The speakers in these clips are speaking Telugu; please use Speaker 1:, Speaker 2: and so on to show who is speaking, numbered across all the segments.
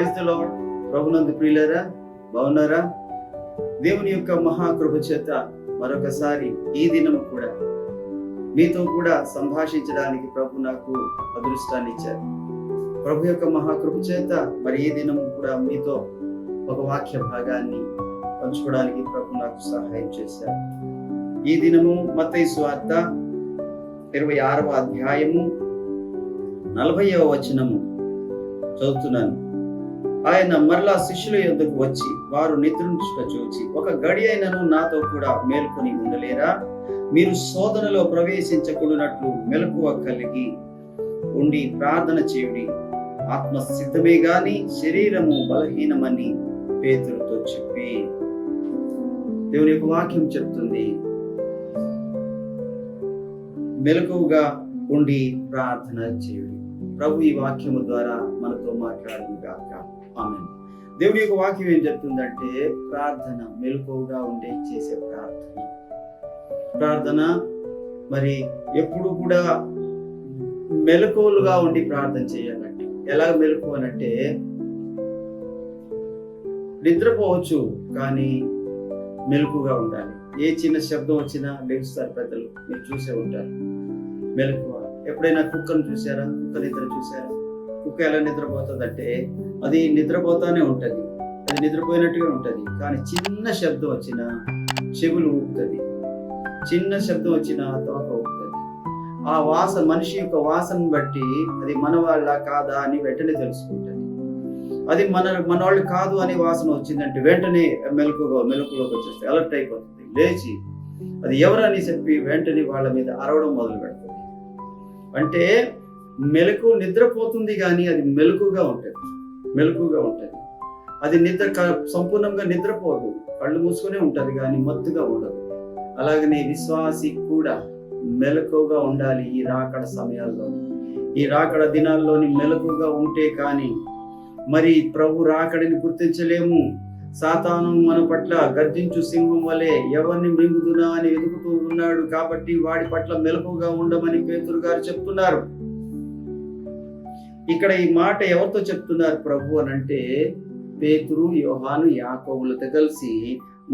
Speaker 1: ప్రైజ్ ద లాడ్ ప్రభునందు ప్రియులరా బాగున్నారా? దేవుని యొక్క మహాకృప చేత మరొకసారి ఈ దినం కూడా మీతో కూడా సంభాషించడానికి ప్రభు నాకు అదృష్టాన్ని ఇచ్చారు. ప్రభు యొక్క మహాకృప చేత మరి ఈ దినం కూడా మీతో ఒక వాక్య భాగాన్ని పంచుకోవడానికి ప్రభు నాకు సహాయం చేశారు. ఈ దినము మత్తయి స్వార్థ ఇరవై ఆరవ అధ్యాయము నలభైవ వచనము చదువుతున్నాను. ఆయన మరలా శిష్యుల యొద్దకు వచ్చి వారు నిద్రించుట చూచి ఒక గడి అయినను నాతో కూడా మేల్కొని ఉండలేరా? మీరు శోధనలో ప్రవేశించకూడనట్లు మెలకువ కలిగి ఉండి ప్రార్థన చేయుడి. ఆత్మ సిద్ధమే గాని శరీరము బలహీనమని పేతులతో చెప్పి. దేవుని యొక్క వాక్యం చెప్తుంది. మెలకువగా ఉండి ప్రార్థన చేయుడి. ప్రభు ఈ వాక్యము ద్వారా మనతో మాట్లాడను దేవుడి యొక్క వాక్యం ఏం చెప్తుందంటే ప్రార్థన మెలకువగా ఉండే చేసే ప్రార్థన. ప్రార్థన మరి ఎప్పుడు కూడా మెలకువలుగా ఉండి ప్రార్థన చేయాలంటే ఎలా మెలకు అనంటే నిద్రపోవచ్చు కానీ మెలకుగా ఉండాలి. ఏ చిన్న శబ్దం వచ్చినా లేస్తారు పెద్దలు మీరు చూసే ఉంటారు. మెలకువ. ఎప్పుడైనా కుక్కను చూసారా? కుక్క నిద్ర చూసారా? కుక్క ఎలా నిద్రపోతుందంటే అది నిద్రపోతానే ఉంటుంది. అది నిద్రపోయినట్టుగా ఉంటుంది. కానీ చిన్న శబ్దం వచ్చినా చెవులు ఊపుతుంది. చిన్న శబ్దం వచ్చినా తోక ఊపుతుంది. ఆ వాసన మనిషి యొక్క వాసన బట్టి అది మన వాళ్ళ కాదా అని వెంటనే తెలుసుకుంటుంది. అది మన మన వాళ్ళు కాదు అనే వాసన వచ్చిందంటే వెంటనే మెలకుగా మెలకులోకి వచ్చేస్తే అలర్ట్ అయిపోతుంది. లేచి అది ఎవరని చెప్పి వెంటనే వాళ్ళ మీద అరవడం మొదలు పెడుతుంది. అంటే మెలకు నిద్రపోతుంది కానీ అది మెలకుగా ఉంటుంది. మెలకుగా ఉంటుంది. అది నిద్ర సంపూర్ణంగా నిద్రపోదు. కళ్ళు మూసుకునే ఉంటుంది కానీ మత్తుగా ఉండదు. అలాగనే విశ్వాసి కూడా మెలకుగా ఉండాలి ఈ రాకడ సమయాల్లో. ఈ రాకడ దినాల్లోని మెలకుగా ఉంటే కానీ మరి ప్రభు రాకడిని గుర్తించలేము. సాతాను మన పట్ల గర్జించు సింహం వలె ఎవరిని మింగుదునా అని ఎదుగుతూ ఉన్నాడు కాబట్టి వాడి పట్ల మెలకుగా ఉండమని పేతురు గారు చెప్తున్నారు. ఇక్కడ ఈ మాట ఎవరితో చెప్తున్నారు ప్రభు అని అంటే పేతురు యోహాను యాకోవులతో కలిసి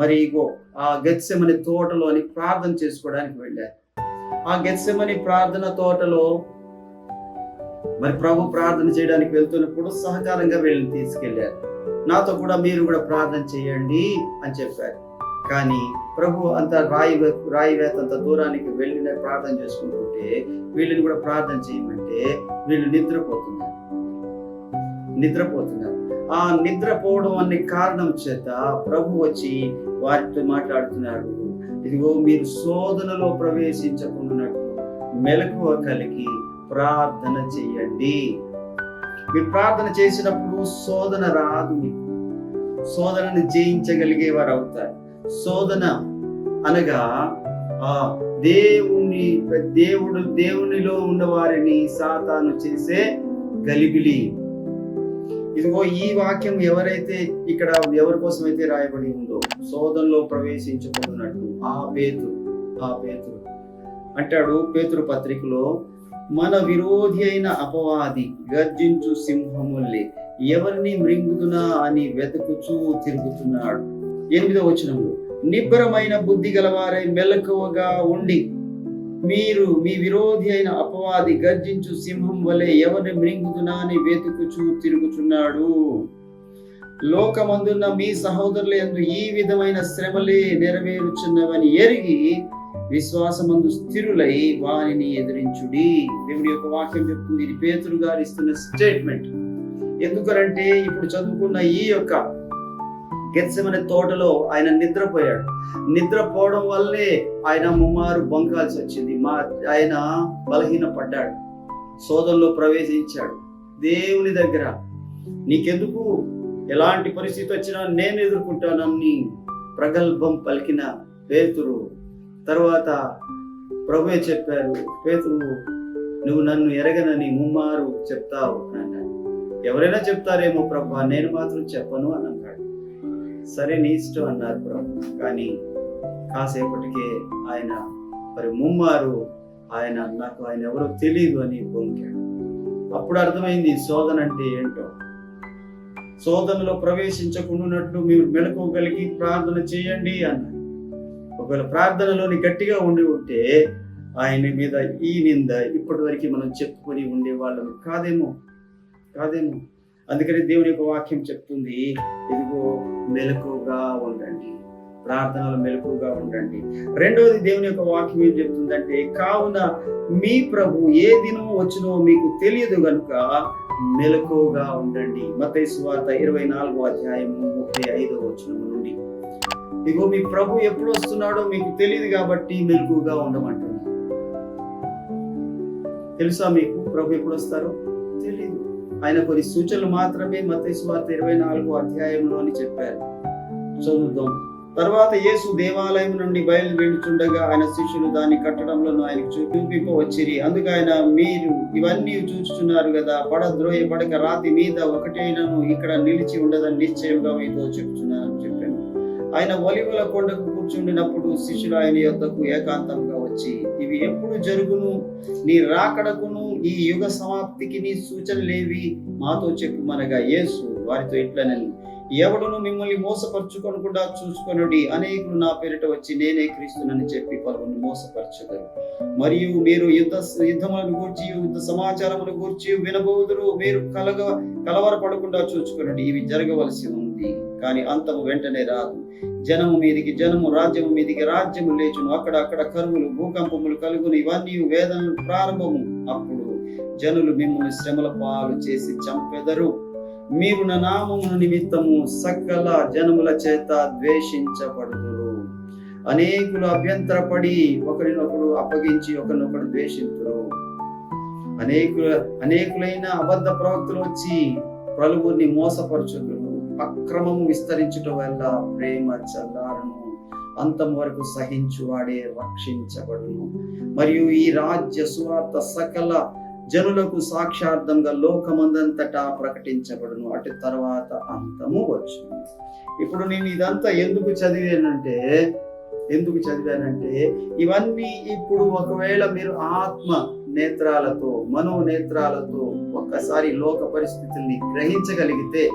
Speaker 1: మరి ఇగో ఆ గెత్సెమని తోటలోని ప్రార్థన చేసుకోవడానికి వెళ్ళారు. ఆ గెత్సెమని ప్రార్థన తోటలో మరి ప్రభు ప్రార్థన చేయడానికి వెళ్తున్నప్పుడు సహకారంగా వీళ్ళని తీసుకెళ్ళారు నాతో కూడా మీరు కూడా ప్రార్థన చేయండి అని చెప్పారు. కానీ ప్రభు అంత రాయి రాయి వేత అంత దూరానికి వెళ్ళిన ప్రార్థన చేసుకుంటుంటే వీళ్ళని కూడా ప్రార్థన చేయమంటే వీళ్ళు నిద్రపోతున్నారు. నిద్రపోతున్నారు. ఆ నిద్రపోవడం అనే కారణం చేత ప్రభు వచ్చి వారితో మాట్లాడుతున్నారు. ఇదిగో మీరు శోధనలో ప్రవేశించకున్నట్టు మెలకువ కలిగి ప్రార్థన చేయండి. మీరు ప్రార్థన చేసినప్పుడు శోధన రాదు మీకు. శోధనను జయించగలిగే వారు అవుతారు. శోధన అనగా ఆ దేవుని దేవుడు దేవునిలో ఉన్న వారిని సాతాను చేసే గలిబిలి. ఇదిగో ఈ వాక్యం ఎవరైతే ఇక్కడ ఎవరి కోసం అయితే రాయబడి ఉందో శోధనలో ప్రవేశించబడినట్టు ఆ పేతురు ఆ పేతురు అంటాడు పేతురు పత్రికలో మన విరోధి అయిన అపవాది గర్జించు సింహముల్లి ఎవరిని మృంగుతున్నా అని వెతుకుచూ తిరుగుతున్నాడు. ఎనిమిదో వచనంలో నిబ్బరమైన బుద్ధి గలవారై మెలకువగా ఉండి మీరు మీ విరోధి అయిన అపవాది గర్జించు సింహం వలె ఎవరిని మృంగుతున్నా అని వెతుకుచూ తిరుగుచున్నాడు. లోకమందున్న మీ సహోదరుల ఎందు ఈ విధమైన శ్రమలే నెరవేరుచున్నవని ఎరిగి విశ్వాసమందు స్థిరులై వారిని ఎదిరించుడి. దేవుడి యొక్క వాక్యం చెప్తుంది. ఇది పేతురు గారు ఇస్తున్న స్టేట్మెంట్ ఎందుకనంటే ఇప్పుడు చదువుకున్న ఈ యొక్క గెచ్చమనే తోటలో ఆయన నిద్రపోయాడు. నిద్రపోవడం వల్లే ఆయన ముమ్మారు బొంకాల్సి వచ్చింది. మా ఆయన బలహీన పడ్డాడు సోదరులో ప్రవేశించాడు. దేవుని దగ్గర నీకెందుకు? ఎలాంటి పరిస్థితి వచ్చినా నేను ఎదుర్కొంటానని ప్రగల్భం పలికిన పేతురు. తర్వాత ప్రభువే చెప్పారు పేతురు నువ్వు నన్ను ఎరగనని ముమ్మారు చెప్తావు అన్నాడు. ఎవరైనా చెప్తారేమో ప్రభా నేను మాత్రం చెప్పను అని అన్నాడు. సరే నీ ఇష్టం అన్నారు ప్రభు కానీ కాసేపటికే ఆయన మరి ముమ్మారు ఆయన నాకు ఆయన ఎవరో తెలియదు అని పొంకాడు అప్పుడు అర్థమైంది శోధన అంటే ఏంటో. శోధనలో ప్రవేశించకుండానట్లు మీరు మెలకువగలిగి ప్రార్థన చేయండి అన్నారు. ఒకవేళ ప్రార్థనలోని గట్టిగా ఉండి ఉంటే ఆయన మీద ఈ నింద ఇప్పటి వరకు మనం చెప్పుకొని ఉండే వాళ్ళం. కాదేమో? కాదేమో? అందుకని దేవుని యొక్క వాక్యం చెప్తుంది ఇదిగో మెలకుగా ఉండండి. ప్రార్థనలు మెలకుగా ఉండండి. రెండవది దేవుని యొక్క వాక్యం ఏం చెప్తుందంటే కావున మీ ప్రభు ఏ దినం వచ్చినో మీకు తెలియదు గనుక మెలకుగా ఉండండి. మతయి సువార్త ఇరవై నాలుగో అధ్యాయము ముప్పై ఐదో వచనం నుండి. ఇగో మీ ప్రభు ఎప్పుడు వస్తున్నాడో మీకు తెలియదు కాబట్టి మెలకుగా ఉండమంటుంది తెలుసా మీకు? ప్రభు ఎప్పుడు వస్తారో? తెలియదు. ఆయన కొన్ని సూచనలు మాత్రమే మతేశ్వార్త సువార్త ఇరవై అధ్యాయంలో అధ్యాయంలోని చెప్పారు. చదువుదాం. తర్వాత యేసు దేవాలయం నుండి బయలుదేరుచుండగా ఆయన శిష్యులు దాన్ని కట్టడంలో ఆయనకు చూపింపవచ్చిరి. అందుకు ఆయన మీరు ఇవన్నీ చూచుచున్నారు కదా పడద్రోయ పడక రాతి మీద ఒకటైనను ఇక్కడ నిలిచి ఉండదని నిశ్చయంగా మీతో చెప్తున్నానని చెప్పాను. ఆయన ఒలివల కొండకు కూర్చుండినప్పుడు శిష్యులు ఆయన యొద్దకు ఏకాంతంగా వచ్చి ఇవి ఎప్పుడు జరుగును? నీ రాకడకును ఈ యుగ సమాప్తికి నీ సూచనలేవి మాతో చెప్పుమనగా యేసు వారితో ఇట్లనని. ఎవడును మిమ్మల్ని మోసపరుచుకొనకుండా చూసుకొనుడి. అనేకులు నా పేరిట వచ్చి నేనే క్రీస్తునని చెప్పి పలువురిని మోసపరచుదరు. మరియు మీరు యుద్ధ యుద్ధములను గూర్చి యుద్ధ సమాచారమును గూర్చి వినబోదురు. మీరు కలగ కలవరపడకుండా చూసుకొనుడి. ఇవి జరగవలసి ఉంది. కానీ అంతము వెంటనే రాదు. జనము మీదికి జనము రాజ్యము మీదికి రాజ్యము లేచును. అక్కడ అక్కడ కరువులు భూకంపములు కలుగును. ఇవన్నీ వేదనలు ప్రారంభము. అప్పుడు జనులు మిమ్మల్ని శ్రమల పాలు చేసి చంపెదరు. మీరు నా నామము నిమిత్తము సకల జనముల చేత ద్వేషించబడుదురు. అనేకులు అభ్యంతరపడి ఒకరినొకడు అప్పగించి ఒకరినొకడు ద్వేషింతురు. అనేకుల అనేకులైన అబద్ధ ప్రవక్తలు వచ్చి పలువురిని మోసపరచుదురు. అక్రమము విస్తరించుట వల్ల ప్రేమ చల్లారను. అంతం వరకు సహించువాడే రక్షించబడును. మరియు ఈ రాజ్య సువార్త సకల జనులకు సాక్షార్థంగా లోకమందంతటా ప్రకటించబడును. అటు తర్వాత అంతము వచ్చు ఇప్పుడు నేను ఇదంతా ఎందుకు చదివానంటే ఎందుకు చదివానంటే ఇవన్నీ ఇప్పుడు ఒకవేళ మీరు ఆత్మ నేత్రాలతో మనో నేత్రాలతో ఒక్కసారి లోక పరిస్థితుల్ని గ్రహించగలిగితే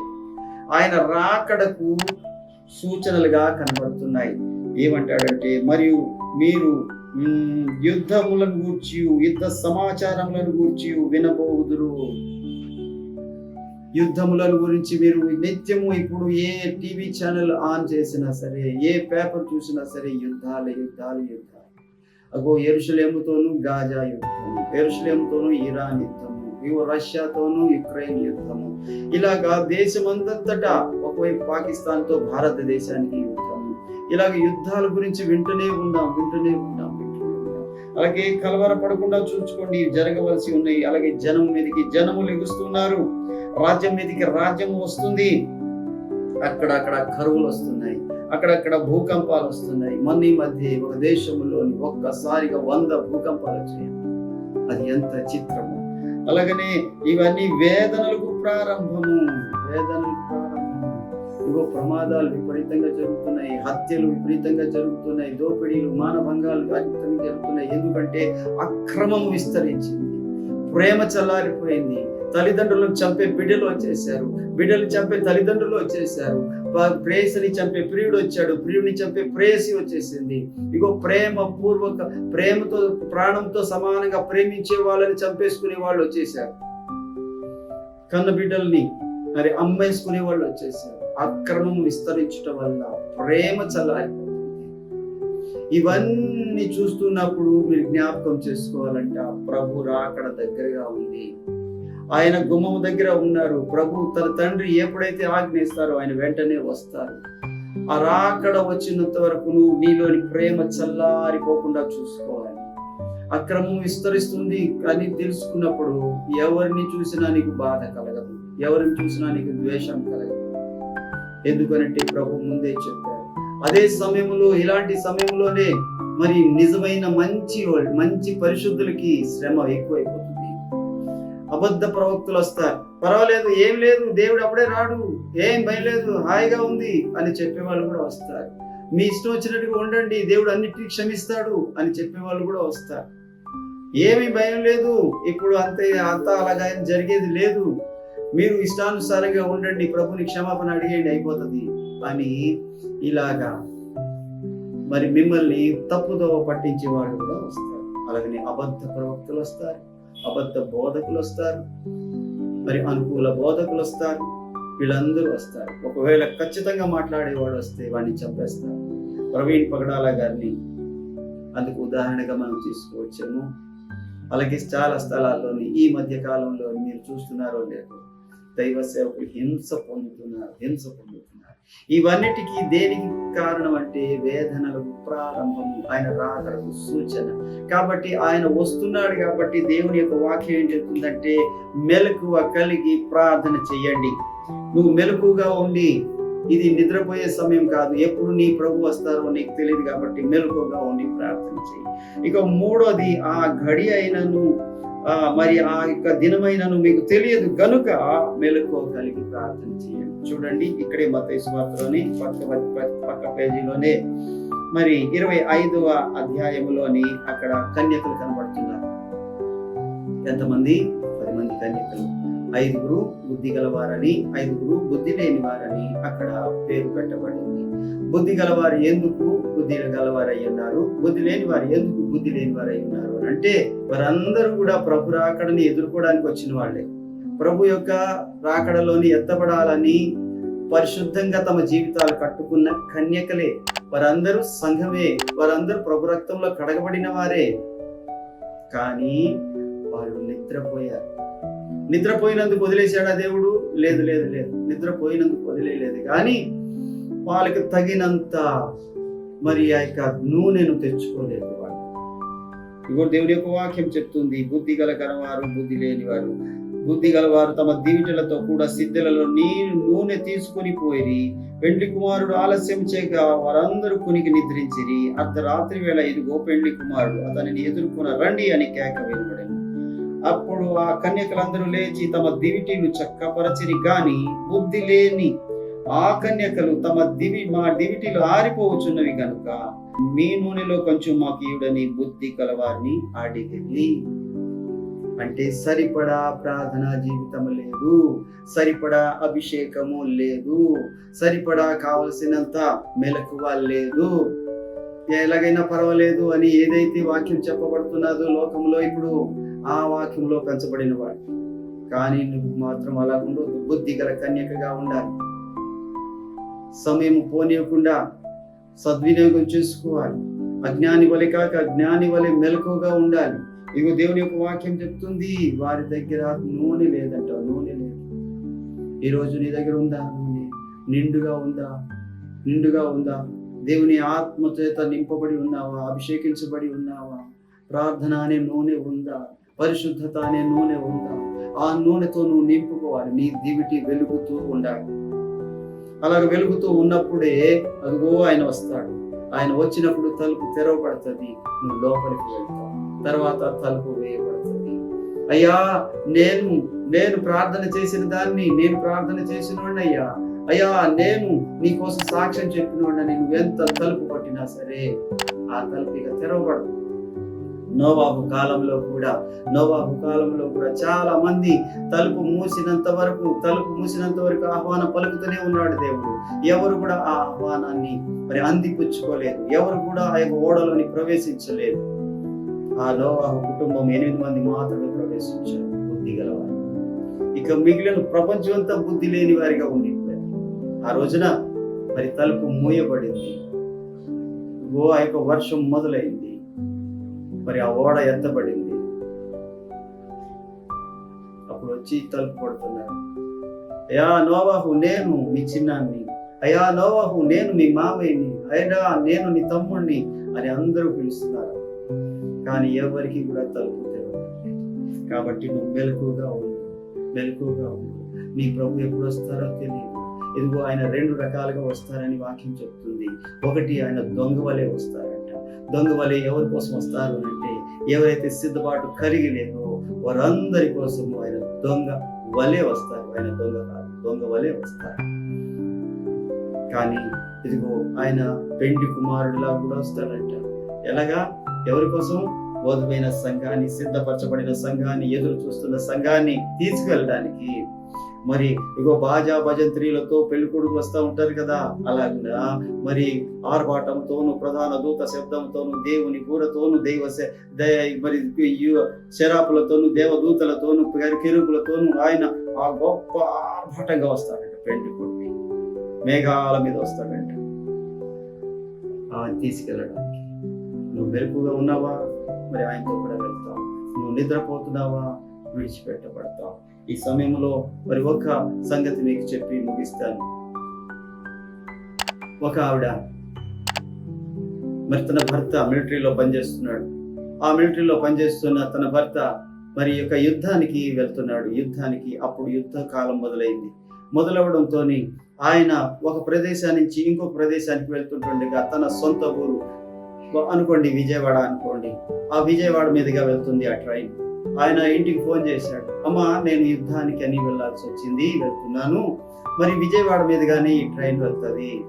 Speaker 1: ఆయన రాకడకు సూచనలుగా కనబడుతున్నాయి. ఏమంటాడంటే మరియు మీరు యుద్ధములను గూర్చి యుద్ధ సమాచారములను గూర్చి వినబోదురు. యుద్ధములను గురించి మీరు నిత్యము ఇప్పుడు ఏ టీవీ ఛానల్ ఆన్ చేసినా సరే ఏ పేపర్ చూసినా సరే యుద్ధాలు యుద్ధాలు యుద్ధాలు. అగో ఎరుషలేముతోనూ గాజా యుద్ధము ఎరుషలేముతోనూ ఇరాన్ యుద్ధము ఇవి రష్యాతోనూ యుక్రెయిన్ యుద్ధము. ఇలాగా దేశమంతటా ఒకవైపు పాకిస్తాన్తో భారతదేశానికి యుద్ధము. ఇలాగ యుద్ధాల గురించి వింటూనే ఉన్నాం వింటూనే ఉన్నాం వింటూనే ఉన్నాం. అలాగే కలవరపడకుండా చూసుకోండి జరగవలసి ఉన్నాయి. అలాగే జనం మీదకి జనము లెగుస్తున్నారు రాజ్యం మీదకి రాజ్యం వస్తుంది. అక్కడక్కడ కరువులు వస్తున్నాయి. అక్కడక్కడ భూకంపాలు వస్తున్నాయి. మన ఈ మధ్య ఒక దేశంలోని ఒక్కసారిగా వంద భూకంపాలు వచ్చాయి. అది ఎంత చిత్రం. అలాగనే ఇవన్నీ వేదనలకు ప్రారంభము. వేదనలకు ప్రారంభము. ఇగో ప్రమాదాలు విపరీతంగా జరుగుతున్నాయి హత్యలు విపరీతంగా జరుగుతున్నాయి దోపిడీలు మానభంగాలు విపరీతంగా జరుగుతున్నాయి. ఎందుకంటే అక్రమం విస్తరించింది ప్రేమ చల్లారిపోయింది. తల్లిదండ్రులను చంపే బిడ్డలు వచ్చేసారు బిడ్డలు చంపే తల్లిదండ్రులు వచ్చేసారు ప్రేయసిని చంపే ప్రియుడు వచ్చాడు. ప్రియుడిని చంపే ప్రేయసి వచ్చేసింది. ఇగో ప్రేమ పూర్వక ప్రేమతో ప్రాణంతో సమానంగా ప్రేమించే వాళ్ళని చంపేసుకునే వాళ్ళు వచ్చేసారు కన్న బిడ్డల్ని మరి అమ్మేసుకునే వాళ్ళు వచ్చేసారు అక్రమం విస్తరించటం వల్ల ప్రేమ చల్లారి ఇవన్నీ చూస్తున్నప్పుడు మీరు జ్ఞాపకం చేసుకోవాలంటే ఆ ప్రభు రాకడ దగ్గరగా ఉంది. ఆయన గుమ్మము దగ్గర ఉన్నారు. ప్రభు తన తండ్రి ఎప్పుడైతే ఆజ్ఞయిస్తారో ఆయన వెంటనే వస్తారు. ఆ రాకడ వచ్చినంత వరకు నువ్వు నీలోని ప్రేమ చల్లారిపోకుండా చూసుకోవాలి. అక్రమం విస్తరిస్తుంది అని తెలుసుకున్నప్పుడు ఎవరిని చూసినా నీకు బాధ కలగదు. ఎవరిని చూసినా నీకు ద్వేషం కలగదు. ఎందుకనంటే ప్రభు ముందే చెప్పారు అదే సమయంలో ఇలాంటి సమయంలోనే మరి నిజమైన మంచి వాళ్ళు మంచి పరిశుద్ధులకి శ్రమ ఎక్కువైపోతుంది. అబద్ధ ప్రవక్తులు వస్తారు. పర్వాలేదు ఏం లేదు దేవుడు అప్పుడే రాడు. ఏం భయం లేదు హాయిగా ఉంది అని చెప్పే వాళ్ళు కూడా వస్తారు. మీ ఇష్టం వచ్చినట్టుగా ఉండండి దేవుడు అన్నిటినీ క్షమిస్తాడు అని చెప్పే వాళ్ళు కూడా వస్తారు. ఏమీ భయం లేదు ఇప్పుడు అంతే అంతా అలాగా ఏం జరిగేది లేదు. మీరు ఇష్టానుసారంగా ఉండండి ప్రభుని క్షమాపణ అడిగేయండి అయిపోతుంది అని ఇలాగా మరి మిమ్మల్ని తప్పుదోవ పట్టించే వాళ్ళు కూడా వస్తారు. అలాగనే అబద్ధ ప్రవక్తలు వస్తారు. అబద్ధ బోధకులు వస్తారు. మరి అనుకూల బోధకులు వస్తారు. వీళ్ళందరూ వస్తారు. ఒకవేళ ఖచ్చితంగా మాట్లాడేవాడు వస్తే వాడిని చంపేస్తారు. ప్రవీణ్ పగడాల గారిని అందుకు ఉదాహరణగా మనం తీసుకోవచ్చేమో. అలాగే చాలా స్థలాల్లోని ఈ మధ్య కాలంలో మీరు చూస్తున్నారో లేదో దైవ సేవకులు హింస పొందుతున్నారు. హింస పొందుతున్నారు. ఇవన్నిటికీ దేనికి కారణం అంటే వేదనలకు ప్రారంభము ఆయన రాకడకు సూచన. కాబట్టి ఆయన వస్తున్నాడు కాబట్టి దేవుని యొక్క వాక్యం ఏం చెప్తుందంటే మెలకువ కలిగి ప్రార్థన చెయ్యండి. నువ్వు మెలకుగా ఉండి ఇది నిద్రపోయే సమయం కాదు. ఎప్పుడు నీ ప్రభు వస్తారో నీకు తెలియదు కాబట్టి మెలకుగా ఉండి ప్రార్థన చేయి ఇక మూడోది ఆ గడి అయినను మరి ఆ యొక్క దినమైనను మీకు తెలియదు గనుక మెలకువ కలిగి ప్రార్థన చేయండి. చూడండి ఇక్కడే మత వార్తలోని పక్క పక్క- పేజీలోనే మరి ఇరవై ఐదవ అధ్యాయంలోని అక్కడ కన్యకలు కనబడుతున్నారు. ఎంతమంది? పది మంది కన్యకలు. ఐదుగురు బుద్ధి గలవారని ఐదుగురు బుద్ధి లేని వారని అక్కడ పేరు పెట్టబడింది. బుద్ధి గలవారు ఎందుకు బుద్ధి గలవారై ఉన్నారు? బుద్ధి లేని వారు ఎందుకు బుద్ధి లేని వారై ఉన్నారు? అంటే వారందరూ కూడా ప్రభు రాకడని ఎదుర్కోవడానికి వచ్చిన వాళ్ళే. ప్రభు యొక్క రాకడలోని ఎత్తబడాలని పరిశుద్ధంగా తమ జీవితాలు కట్టుకున్న కన్యకలే. వారందరూ సంఘమే. వారందరూ ప్రభు రక్తంలో కడగబడిన వారే. కానీ వారు నిద్రపోయారు. నిద్రపోయినందుకు వదిలేశాడా దేవుడు? లేదు లేదు లేదు. నిద్రపోయినందుకు వదిలేయలేదు. కానీ వాళ్ళకి తగినంత మరి ఆ యొక్క నూనెను తెచ్చుకోలేదు వాళ్ళు. ఇగో యొక్క వాక్యం చెప్తుంది బుద్ధి గల కలవారు బుద్ధి లేని వారు. బుద్ధి గలవారు తమ దీవిటలతో కూడా సిద్ధలలో నీరు నూనె తీసుకుని పోయి పెండ్లి కుమారుడు ఆలస్యం చేయక వారందరూ కునికి నిద్రించిరి. అర్ధరాత్రి వేళ ఇదిగో పెండ్లి కుమారుడు అతనిని ఎదుర్కొన రండి అని కేక వినబడెను అప్పుడు ఆ కన్యకలందరూ లేచి తమ దివిటీలు చక్కపరచిరి గాని బుద్ధి లేని ఆ కన్యకలు తమ దివి మా దివిటీలు ఆరిపోవచ్చున్నవి కనుక మీ నూనెలో కొంచెం మాకు ఈవిడని బుద్ధి కలవారిని అడిగింది అంటే సరిపడా ప్రార్థన జీవితం లేదు సరిపడా అభిషేకము లేదు సరిపడా కావలసినంత మెలకువ లేదు. ఎలాగైనా పర్వాలేదు అని ఏదైతే వాక్యం చెప్పబడుతున్నదో లోకంలో ఇప్పుడు ఆ వాక్యంలో పెంచబడిన వాడు. కానీ నువ్వు మాత్రం అలా ఉండవు బుద్ధి గల కన్యకగా ఉండాలి. సమయం పోనీయకుండా సద్వినియోగం చేసుకోవాలి. అజ్ఞాని వలె కాక జ్ఞాని వలె మెలకుగా ఉండాలి. ఇగో దేవుని యొక్క వాక్యం చెప్తుంది వారి దగ్గర నూనె లేదంట నూనె లేదు. ఈ రోజు నీ దగ్గర ఉందా నూనె? నిండుగా ఉందా? నిండుగా ఉందా? దేవుని ఆత్మ చేత నింపబడి ఉన్నావా? అభిషేకించబడి ఉన్నావా? ప్రార్థన అనే నూనె ఉందా? పరిశుద్ధత అనే నూనె ఉందా ఆ నూనెతో నువ్వు నింపుకోవాలి. నీ దివిటి వెలుగుతూ ఉండాలి. అలాగ వెలుగుతూ ఉన్నప్పుడే అదిగో ఆయన వస్తాడు. ఆయన వచ్చినప్పుడు తలుపు తెరవబడుతుంది. నువ్వు లోపలికి వెళ్తావు. తర్వాత తలుపు వేయబడుతుంది. అయ్యా నేను నేను ప్రార్థన చేసిన దాన్ని నేను ప్రార్థన చేసిన అయ్యా. అయ్యా నేను నీకోసం సాక్ష్యం చెప్పిన నువ్వు ఎంత తలుపు పట్టినా సరే ఆ తలుపు ఇక తెరవబడదు. నోవాబు కాలంలో కూడా నోవాబు కాలంలో కూడా చాలా మంది తలుపు మూసినంత వరకు తలుపు మూసినంత వరకు ఆహ్వానం పలుకుతూనే ఉన్నాడు దేవుడు. ఎవరు కూడా ఆ ఆహ్వానాన్ని మరి అందిపుచ్చుకోలేదు. ఎవరు కూడా ఆ యొక్క ఓడలోని ప్రవేశించలేదు. ఆ నోవాహు కుటుంబం ఎనిమిది మంది మాత్రమే ప్రవేశించారు బుద్ధి గలవారు. ఇక మిగిలిన ప్రపంచం అంతా బుద్ధి లేని వారిగా ఉండిపోయారు ఆ రోజున మరి తలుపు మూయబడింది. ఓ ఆ యొక్క వర్షం మొదలైంది. మరి ఆ ఓడ ఎత్తబడింది అప్పుడు వచ్చి తలుపు కొడుతున్నారు. అయ్యా నోవాహు నేను మీ చిన్నాన్ని. అయ్యా నోవాహు నేను మీ మామయ్యని. అయ్యా నేను నీ తమ్ముడిని అని అందరూ పిలుస్తున్నారు. కానీ ఎవరికి కూడా తలుపు తెరవదు కాబట్టి నువ్వు మెలకుగా ఉండు. మెలకుగా ఉండు. నీ ప్రభు ఎప్పుడు వస్తారో తెలియదు ఇదిగో ఆయన రెండు రకాలుగా వస్తారని వాక్యం చెప్తుంది. ఒకటి ఆయన దొంగ వలె వస్తారని. దొంగ వలె ఎవరి కోసం వస్తారు అంటే ఎవరైతే సిద్ధపాటు కలిగి లేదో వారందరి కోసం ఆయన దొంగ వలే వస్తారు. ఆయన దొంగ కాదు దొంగ వలే వస్తారు. కానీ ఇదిగో ఆయన పెండి కుమారుడిలా కూడా వస్తాడంట. ఎలాగా? ఎవరి కోసం? బోధమైన సంఘాన్ని సిద్ధపరచబడిన సంఘాన్ని ఎదురు చూస్తున్న సంఘాన్ని తీసుకెళ్ళడానికి మరి ఇగో బాజా భజంత్రీలతో పెళ్ళి కొడుకు వస్తూ ఉంటారు కదా? అలాగా మరి ఆర్భాటంతోను ప్రధాన దూత శబ్దంతోను దేవుని కూరతోను దైవ మరి శరాపులతోను దేవదూతలతోను కెరుపులతోను ఆయన ఆ గొప్ప ఆర్భాటంగా వస్తాడంట పెళ్ళి కొడుకు. మేఘాల మీద వస్తాడంట. ఆయన తీసుకెళ్ళడానికి. నువ్వు మెరుపుగా ఉన్నావా? మరి ఆయనతో కూడా వెళ్తావు. నువ్వు నిద్రపోతున్నావా? విడిచిపెట్టబడతావు. ఈ సమయంలో మరి ఒక సంగతి మీకు చెప్పి ముగిస్తాను. ఒక ఆవిడ మరి తన భర్త మిలిటరీలో పనిచేస్తున్నాడు. ఆ మిలిటరీలో పనిచేస్తున్న తన భర్త మరి యొక్క యుద్ధానికి వెళ్తున్నాడు. యుద్ధానికి అప్పుడు యుద్ధ కాలం మొదలైంది. మొదలవడంతో ఆయన ఒక ప్రదేశం నుంచి ఇంకో ప్రదేశానికి వెళ్తుంటుండగా తన సొంత ఊరు అనుకోండి విజయవాడ అనుకోండి. ఆ విజయవాడ మీదుగా వెళ్తుంది ఆ ట్రైన్. ఆయన ఇంటికి ఫోన్ చేశాడు. అమ్మా నేను యుద్ధానికి అని వెళ్ళాల్సి వచ్చింది వెళ్తున్నాను. మరి విజయవాడ మీద కానీ ట్రైన్ వెళ్తుంది.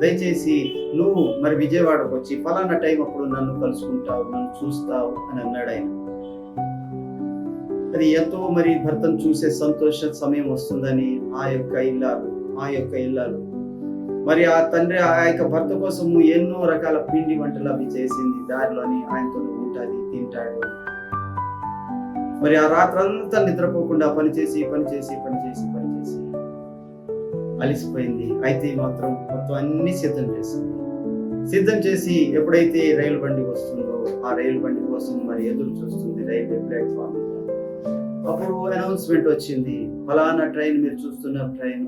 Speaker 1: దయచేసి నువ్వు మరి విజయవాడకు వచ్చి ఫలానా టైం అప్పుడు నన్ను కలుసుకుంటావు నన్ను చూస్తావు అని అన్నాడు ఆయన. అది ఎంతో మరి భర్తను చూసే సంతోష సమయం వస్తుందని ఆ యొక్క ఇల్లాలు ఆ యొక్క ఇల్లాలు. మరి ఆ తండ్రి ఆ యొక్క భర్త కోసము ఎన్నో రకాల పిండి వంటలు అవి చేసింది దారిలోని ఆయనతో ఉంటుంది తింటాడు. మరి ఆ రాత్రంతా నిద్రపోకుండా పనిచేసి పనిచేసి పనిచేసి పనిచేసి అలిసిపోయింది. అయితే మాత్రం మొత్తం అన్ని సిద్ధం చేసింది. సిద్ధం చేసి ఎప్పుడైతే రైలు బండి వస్తుందో ఆ రైలు బండి కోసం మరి ఎదురు చూస్తుంది రైల్వే ప్లాట్ఫామ్. అప్పుడు అనౌన్స్మెంట్ వచ్చింది. ఫలానా ట్రైన్ మీరు చూస్తున్న ట్రైన్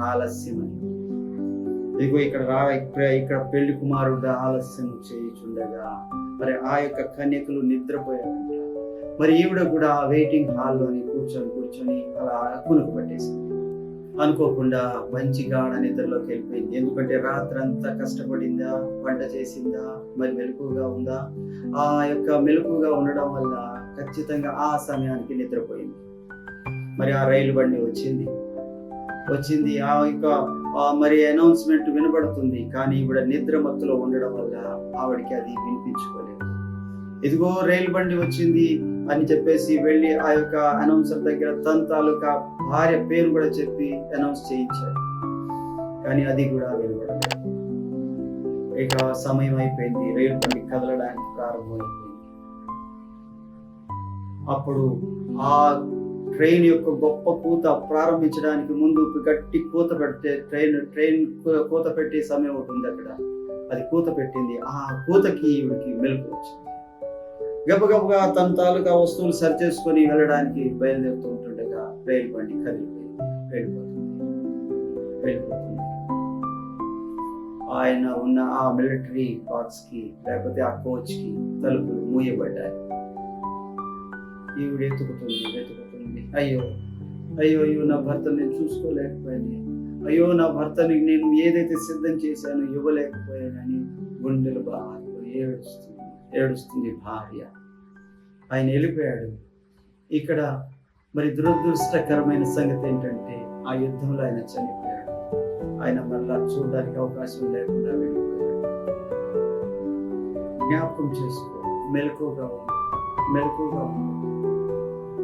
Speaker 1: ఆలస్యం అని. మీకు ఇక్కడ రా ఇక్కడ ఇక్కడ పెళ్ళి కుమారుడు ఆలస్యం చేయుచుండగా మరి ఆ యొక్క కన్యకులు నిద్రపోయారండి మరి ఈవిడ కూడా వెయిటింగ్ హాల్లోని కూర్చొని కూర్చొని అలా కునుకు పట్టేసింది. అనుకోకుండా మంచి గాఢ నిద్రలోకి వెళ్ళిపోయింది. ఎందుకంటే రాత్రంతా కష్టపడిందా? వంట చేసిందా? మరి మెలకుగా ఉందా? ఆ యొక్క మెలకుగా ఉండడం వల్ల ఖచ్చితంగా ఆ సమయానికి నిద్రపోయింది. మరి ఆ రైలు బండి వచ్చింది. వచ్చింది. ఆ యొక్క మరి అనౌన్స్మెంట్ వినబడుతుంది. కానీ ఈవిడ నిద్ర మత్తులో ఉండడం వల్ల ఆవిడకి అది వినిపించుకోలేదు. ఇదిగో రైలు బండి వచ్చింది. అని చెప్పేసి వెళ్ళి ఆ యొక్క అనౌన్సర్ దగ్గర తన తాలూకా భార్య పేరు కూడా చెప్పి అనౌన్స్ చేయించాడు. కానీ అది కూడా ఇక సమయం అయిపోయింది. రైలు బండి కదలడానికి ప్రారంభమైపోయింది అప్పుడు ఆ ట్రైన్ యొక్క గొప్ప కూత ప్రారంభించడానికి ముందు గట్టి కూత పెడితే ట్రైన్ ట్రైన్ కూత పెట్టే సమయం ఒకటి ఉంది అక్కడ. అది కూత పెట్టింది. ఆ కూతకి ఈవిడికి మెలకు వచ్చింది. గబగబగా తన తాలూకా వస్తువులు సరి చేసుకొని వెళ్ళడానికి బయలుదేరుతూ ఉంటుండగా రైలు బండి కదిలిపోయి వెళ్ళిపోతుంది ఆయన ఉన్న ఆ మిలిటరీ బాక్స్కి లేకపోతే ఆ కోచ్కి తలుపులు మూయబడ్డాయి. ఈవిడ ఎత్తుకుతుంది వెతుకుతుంది అయ్యో అయ్యో అయ్యో నా భర్త నేను చూసుకోలేకపోయాను. అయ్యో నా భర్తని నేను ఏదైతే సిద్ధం చేశానో ఇవ్వలేకపోయానని గుండెలు బాగా ఏడుస్తుంది. ఏడుస్తుంది భార్య. ఆయన వెళ్ళిపోయాడు. ఇక్కడ మరి దురదృష్టకరమైన సంగతి ఏంటంటే ఆ యుద్ధంలో ఆయన చనిపోయాడు. ఆయన మళ్ళా చూడడానికి అవకాశం లేకుండా వెళ్ళిపోయాడు. జ్ఞాపకం చేసుకో మెలకుగా ఉంది మెలకుగా ఉంది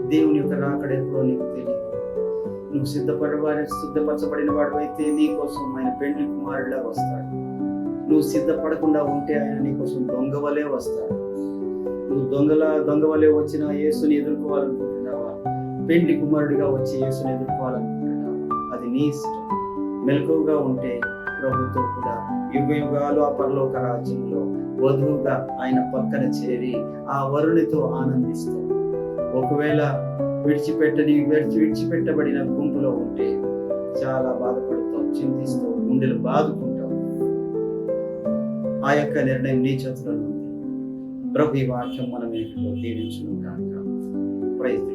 Speaker 1: దేవుని యొక్క రాకడ ఎప్పుడో నీకు తెలియదు నువ్వు సిద్ధపడవారి సిద్ధపరచబడిన వాడు అయితే నీ కోసం ఆయన పెండ్లి కుమారుడిలా వస్తాడు. నువ్వు సిద్ధపడకుండా ఉంటే ఆయన నీకోసం దొంగ వలే వస్తాడు. నువ్వు దొంగల దొంగ వలే వచ్చిన యేసుని ఎదుర్కోవాలనుకుంటున్నావా? పెండ్లి కుమారుడిగా వచ్చి యేసుని ఎదుర్కోవాలనుకుంటున్నావా? అది నీ ఇష్టం. మెలకువగా ఉంటే ప్రభుత్వం కూడా యుగ యుగాలు ఆ పరలోక రాజ్యంలో వధువుగా ఆయన పక్కన చేరి ఆ వరునితో ఆనందిస్తావు ఒకవేళ విడిచిపెట్టని విడిచి విడిచిపెట్టబడిన గుంపులో ఉంటే చాలా బాధపడుతూ చింతిస్తూ గుండెలు బాధ ఆ యొక్క నిర్ణయం నీ చేతిలో ఉంది. ప్రభు ఈ వాక్యం మనం ఇంట్లో దీవించును కాక ప్రైజ్